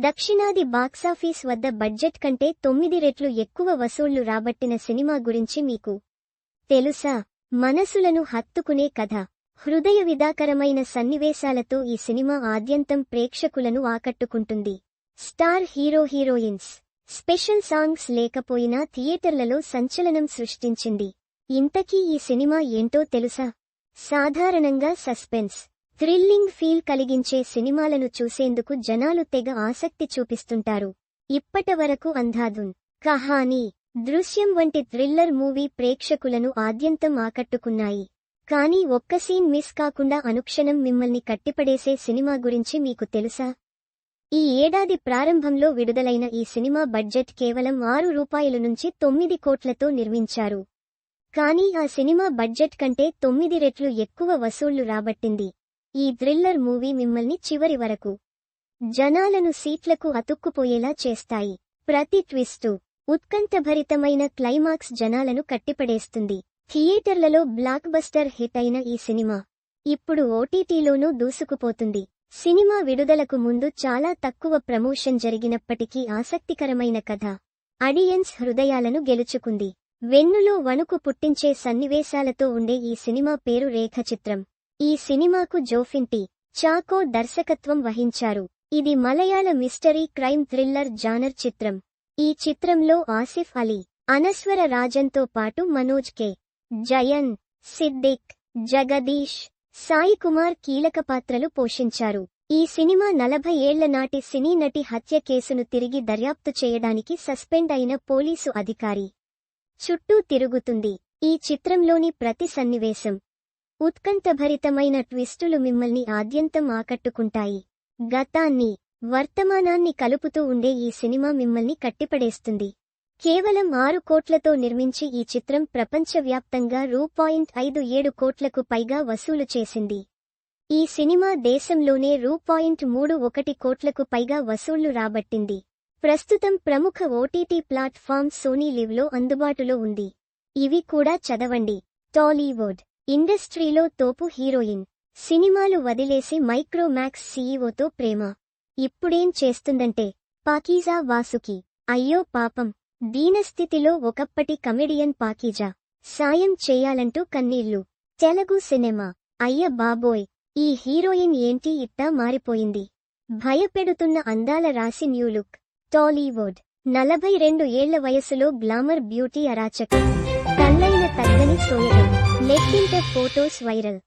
దక్షిణాది బాక్సాఫీస్ వద్ద బడ్జెట్ కంటే తొమ్మిది రెట్లు ఎక్కువ వసూళ్ళు రాబట్టిన సినిమా గురించి మీకు తెలుసా? మనసులను హత్తుకునే కథ. హృదయ విదాకరమైన సన్నివేశాలతో ఈ సినిమా ఆద్యంతం ప్రేక్షకులను ఆకట్టుకుంటుంది. Star hero heroines. Special songs లేకపోయినా థియేటర్లలో సంచలనం సృష్టించింది. ఇంతకీ ఈ సినిమా ఏంటో తెలుసా? సాధారణంగా సస్పెన్స్. థ్రిల్లింగ్ ఫీల్ కలిగించే సినిమాలను చూసేందుకు జనాలు తెగ ఆసక్తి చూపిస్తుంటారు. ఇప్పటివరకు అంధాధున్ కహానీ దృశ్యం వంటి థ్రిల్లర్ మూవీ ప్రేక్షకులను ఆద్యంతం ఆకట్టుకున్నాయి. కానీ ఒక్క సీన్ మిస్ కాకుండా అనుక్షణం మిమ్మల్ని కట్టిపడేసే సినిమా గురించి మీకు తెలుసా? ఈ ఏడాది ప్రారంభంలో విడుదలైన ఈ సినిమా బడ్జెట్ కేవలం ఆరు రూపాయల నుంచి తొమ్మిది కోట్లతో నిర్మించారు. కానీ ఆ సినిమా బడ్జెట్ కంటే తొమ్మిది రెట్లు ఎక్కువ వసూళ్ళు రాబట్టింది. ఈ థ్రిల్లర్ మూవీ మిమ్మల్ని చివరి వరకు జనాలను సీట్లకు అతుక్కుపోయేలా చేస్తాయి. ప్రతి ట్విస్టు ఉత్కంఠభరితమైన క్లైమాక్స్ జనాలను కట్టిపడేస్తుంది. థియేటర్లలో బ్లాక్ బస్టర్ హిట్ అయిన ఈ సినిమా ఇప్పుడు ఓటీటీలోనూ దూసుకుపోతుంది. సినిమా విడుదలకు ముందు చాలా తక్కువ ప్రమోషన్ జరిగినప్పటికీ ఆసక్తికరమైన కథ అడియన్స్ హృదయాలను గెలుచుకుంది. వెన్నులో వణుకు పుట్టించే సన్నివేశాలతో ఉండే ఈ సినిమా పేరు రేఖచిత్రం. ఈ సినిమాకు జోఫింటి చాకో దర్శకత్వం వహించారు. ఇది మలయాళ మిస్టరీ క్రైమ్ థ్రిల్లర్ జానర్ చిత్రం. ఈ చిత్రంలో ఆసిఫ్ అలీ అనస్వర రాజన్తో పాటు మనోజ్ కే జయన్ సిద్దిక్ జగదీష్ సాయి కుమార్ కీలక పాత్రలు పోషించారు. ఈ సినిమా నలభై ఏళ్ళ నాటి సినీ నటి హత్య కేసును తిరిగి దర్యాప్తు చేయడానికి సస్పెండ్ అయిన పోలీసు అధికారి. చుట్టూ తిరుగుతుంది. ఈ చిత్రంలోని ప్రతి సన్నివేశం ఉత్కంఠభరితమైన ట్విస్టులు మిమ్మల్ని ఆద్యంతం ఆకట్టుకుంటాయి. గతాన్ని వర్తమానాన్ని కలుపుతూ ఉండే ఈ సినిమా మిమ్మల్ని కట్టిపడేస్తుంది. కేవలం ఆరు కోట్లతో నిర్మించి ఈ చిత్రం ప్రపంచవ్యాప్తంగా రూ. పాయింట్ ఐదు ఏడు కోట్లకు పైగా వసూలు చేసింది. ఈ సినిమా దేశంలోనే రూ. పాయింట్ మూడు ఒకటి కోట్లకు పైగా వసూళ్ళు రాబట్టింది. ప్రస్తుతం ప్రముఖ ఓటీటీ ప్లాట్ఫామ్ సోనీ లివ్లో అందుబాటులో ఉంది. ఇవి కూడా చదవండి. టాలీవుడ్ ఇండస్ట్రీలో తోపు హీరోయిన్. సినిమాలు వదిలేసి మైక్రోమాక్స్ సీఈఓతో ప్రేమ. ఇప్పుడేం చేస్తుందంటే పాకీజా వాసుకి అయ్యో పాపం దీనస్థితిలో ఒకప్పటి కమెడియన్ పాకీజా. సాయం చేయాలంటూ కన్నీళ్ళు. తెలుగు సినిమా. అయ్య బాబోయ్ ఈ హీరోయిన్ ఏంటి ఇట్టా మారిపోయింది. భయపెడుతున్న అందాల రాసి న్యూలుక్ టాలీవుడ్. నలభై రెండు ఏళ్ళ వయసులో గ్లామర్ బ్యూటీ అరాచకం. ತಲ್ಲೈನ ತಗ್ಗಲಿ ಸೋಯರು ಲೆಕ್ಕಿಂತ ಫೋಟೋಸ್ ವೈರಲ್